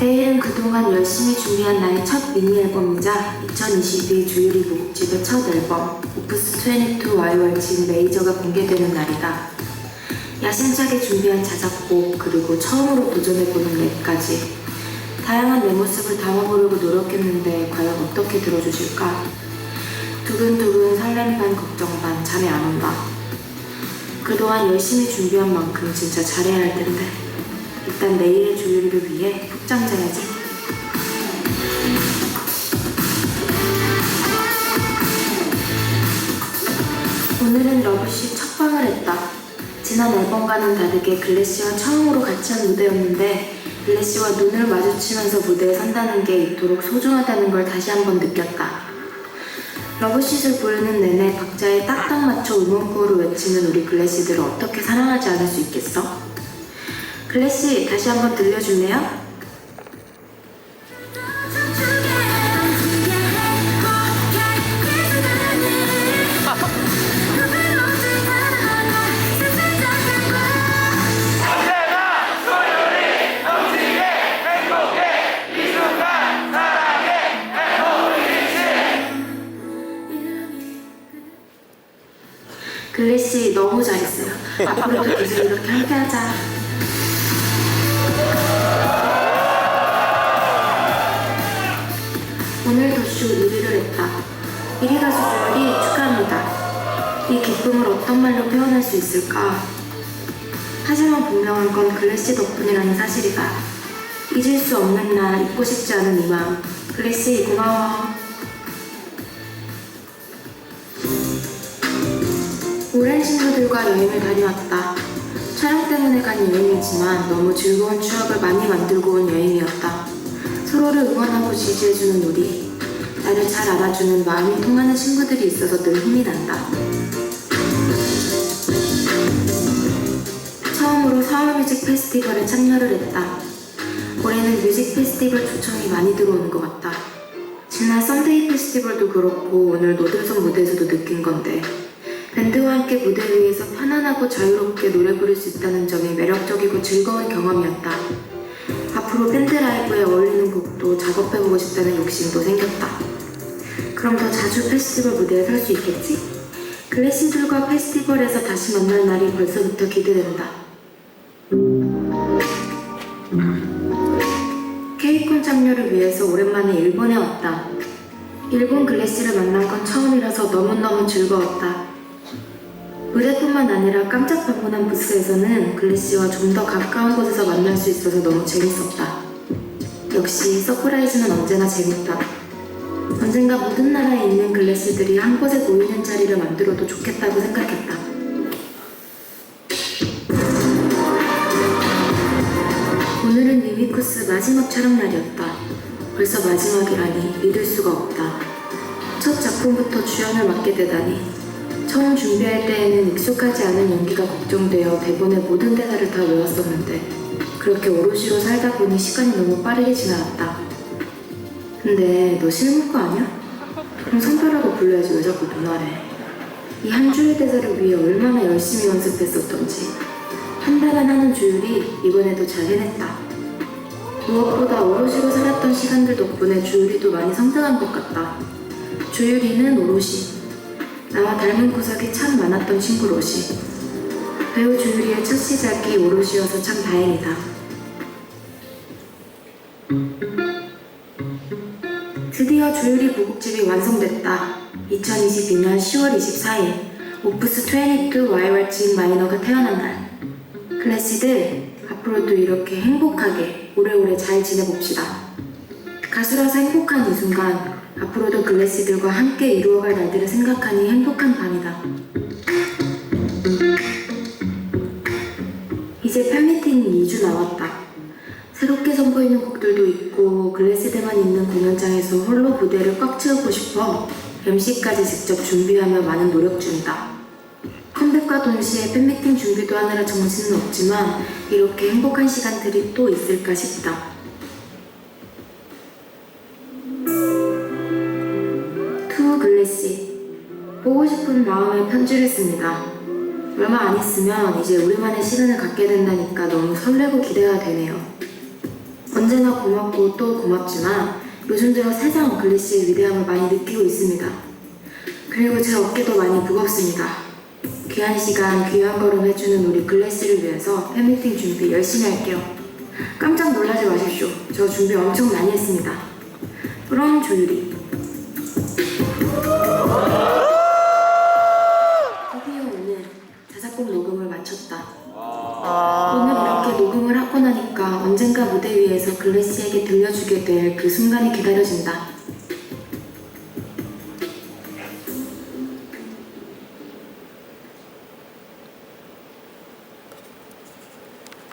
내일은 그동안 열심히 준비한 나의 첫 미니 앨범이자 2022 주유리 무국집의 첫 앨범 오프스 22 와이월진 메이저가 공개되는 날이다. 야심차게 준비한 자작곡 그리고 처음으로 도전해보는 랩까지 다양한 내 모습을 담아보려고 노력했는데 과연 어떻게 들어주실까? 두근두근 설렘 반 걱정 반 잠이 안 온다. 그동안 열심히 준비한 만큼 진짜 잘해야 할 텐데 일단 내일의 조율을 위해 푹 잠자야지. 오늘은 러브씨 첫 방을 했다. 지난 앨범과는 다르게 글래시와 처음으로 같이 한 무대였는데 글래시와 눈을 마주치면서 무대에 선다는 게 이토록 소중하다는 걸 다시 한번 느꼈다. 러브쉿을 부르는 내내 박자에 딱딱 맞춰 음원구로 외치는 우리 글래시들을 어떻게 사랑하지 않을 수 있겠어? 글래시 다시 한번 들려줄래요? 글래시 너무 잘했어요. 앞으로도 계속 이렇게 함께하자. 오늘 더쇼 1위를 했다. 1위 가수 주열이 축하합니다. 이 기쁨을 어떤 말로 표현할 수 있을까? 하지만 분명한 건 글래시 덕분이라는 사실이다. 잊을 수 없는 날, 잊고 싶지 않은 이 마음. 글래시 고마워. 오랜 친구들과 여행을 다녀왔다. 촬영 때문에 간 여행이지만 너무 즐거운 추억을 많이 만들고 온 여행이었다. 서로를 응원하고 지지해주는 우리. 나를 잘 알아주는 마음이 통하는 친구들이 있어서 늘 힘이 난다. 처음으로 서울 뮤직 페스티벌에 참여를 했다. 올해는 뮤직 페스티벌 초청이 많이 들어오는 것 같다. 지난 썬데이 페스티벌도 그렇고 오늘 노들성 무대에서도 느낀 건데 밴드와 함께 무대 위에서 편안하고 자유롭게 노래 부를 수 있다는 점이 매력적이고 즐거운 경험이었다. 앞으로 밴드 라이브에 어울리는 곡도 작업해보고 싶다는 욕심도 생겼다. 그럼 더 자주 페스티벌 무대에 설 수 있겠지? 글래시들과 페스티벌에서 다시 만날 날이 벌써부터 기대된다. 케이콘 참여를 위해서 오랜만에 일본에 왔다. 일본 글래시를 만난 건 처음이라서 너무너무 즐거웠다. 무대뿐만 아니라 깜짝 방문한 부스에서는 글래시와 좀 더 가까운 곳에서 만날 수 있어서 너무 재밌었다. 역시 서프라이즈는 언제나 재밌다. 언젠가 모든 나라에 있는 글래시들이 한 곳에 모이는 자리를 만들어도 좋겠다고 생각했다. 오늘은 유미쿠스 마지막 촬영 날이었다. 벌써 마지막이라니 믿을 수가 없다. 첫 작품부터 주연을 맡게 되다니. 처음 준비할 때에는 익숙하지 않은 연기가 걱정되어 대본의 모든 대사를 다 외웠었는데 그렇게 오롯이로 살다 보니 시간이 너무 빠르게 지나갔다. 근데 너 실무과 아니야? 그럼 선배라고 불러야지 왜 자꾸 누나래? 이 한 줄의 대사를 위해 얼마나 열심히 연습했었던지 한 달간 하는 주율이 이번에도 잘 해냈다. 무엇보다 오롯이로 살았던 시간들 덕분에 주율이도 많이 성장한 것 같다. 주율이는 오롯이 나와 닮은 구석이 참 많았던 친구 로시 배우 주율이의 첫 시작이 오롯이어서 참 다행이다. 드디어 주율이 무국집이 완성됐다. 2022년 10월 24일 오프스 22 와이월진 마이너가 태어난 날. 클래시들 앞으로도 이렇게 행복하게 오래오래 잘 지내봅시다. 가수라서 행복한 이 순간 앞으로도 글래시들과 함께 이루어갈 날들을 생각하니 행복한 밤이다. 이제 팬미팅이 2주 남았다. 새롭게 선보이는 곡들도 있고 글래시들만 있는 공연장에서 홀로 무대를 꽉 채우고 싶어 MC까지 직접 준비하며 많은 노력 중이다. 컴백과 동시에 팬미팅 준비도 하느라 정신은 없지만 이렇게 행복한 시간들이 또 있을까 싶다. 글래시 보고 싶은 마음에 편지를 씁니다. 얼마 안 있으면 이제 우리만의 시간을 갖게 된다니까 너무 설레고 기대가 되네요. 언제나 고맙고 또 고맙지만 요즘 들어 세상 글래시의 위대함을 많이 느끼고 있습니다. 그리고 제 어깨도 많이 무겁습니다. 귀한 시간, 귀한 걸음 해주는 우리 글래시를 위해서 팬미팅 준비 열심히 할게요. 깜짝 놀라지 마십시오. 저 준비 엄청 많이 했습니다. 그럼 조유리. 글래시에게 들려주게 될 그 순간이 기다려진다.